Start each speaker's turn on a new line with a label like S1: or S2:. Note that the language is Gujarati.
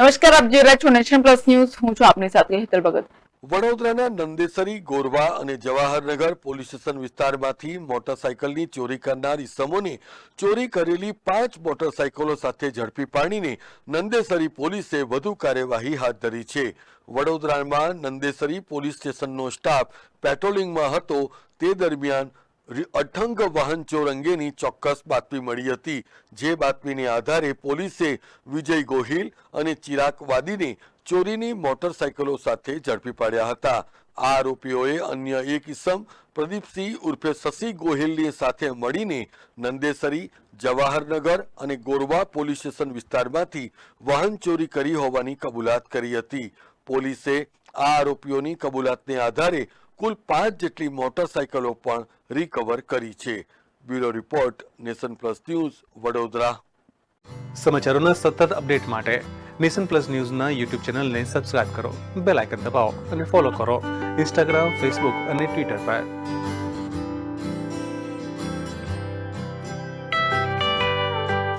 S1: નમસ્કાર, આપ જોઈ રહ્યા છો નેશન પ્લસ ન્યૂઝ. હું છું આપની સાથે હેતલ ભગત.
S2: વડોદરાના નંદેસરી, ગોરવા અને જવાહરનગર પોલીસ સ્ટેશન વિસ્તારમાંથી મોટરસાયકલની ચોરી કરનાર ઇસમોને ચોરી કરેલી પાંચ મોટરસાયકલો સાથે ઝડપી પાડીને નંદેસરી પોલીસે વધુ કાર્યવાહી હાથ ધરી છે. વડોદરામાં નંદેસરી પોલીસ સ્ટેશનનો સ્ટાફ પેટ્રોલિંગમાં હતો. તે દરમિયાન અઠંગ વાહન ચોર અંગેની ચોક્કસ બાતમી મળી હતી. જે બાતમીને આધારે પોલીસે વિજય ગોહિલ અને ચિરાગ વાદીને ચોરીની મોટરસાયકલો સાથે ઝડપી પાડ્યા હતા. આ આરોપીઓએ અન્ય એક ઇસમ પ્રદીપસિંહ ઉર્ફે શશી ગોહિલની સાથે મળીને નંદેસરી, જવાહરનગર અને ગોરવા પોલીસ સ્ટેશન વિસ્તારમાંથી વાહન ચોરી કરી હોવાની કબૂલાત કરી હતી. પોલીસે આ આરોપીઓની કબૂલાતને આધારે કુલ પાંચ જેટલી મોટરસાયકલો પણ રિકવર કરી છે. Bureau report, nation plus news, Vadodara.
S3: સમાચારોના સતત અપડેટ માટે નેશન પ્લસ ન્યૂઝના યુટ્યુબ ચેનલને સબસ્ક્રાઇબ કરો, બેલ આઇકન દબાવો અને ફોલો કરો. ઇન્સ્ટાગ્રામ, ફેસબુક અને ટ્વિટર પર.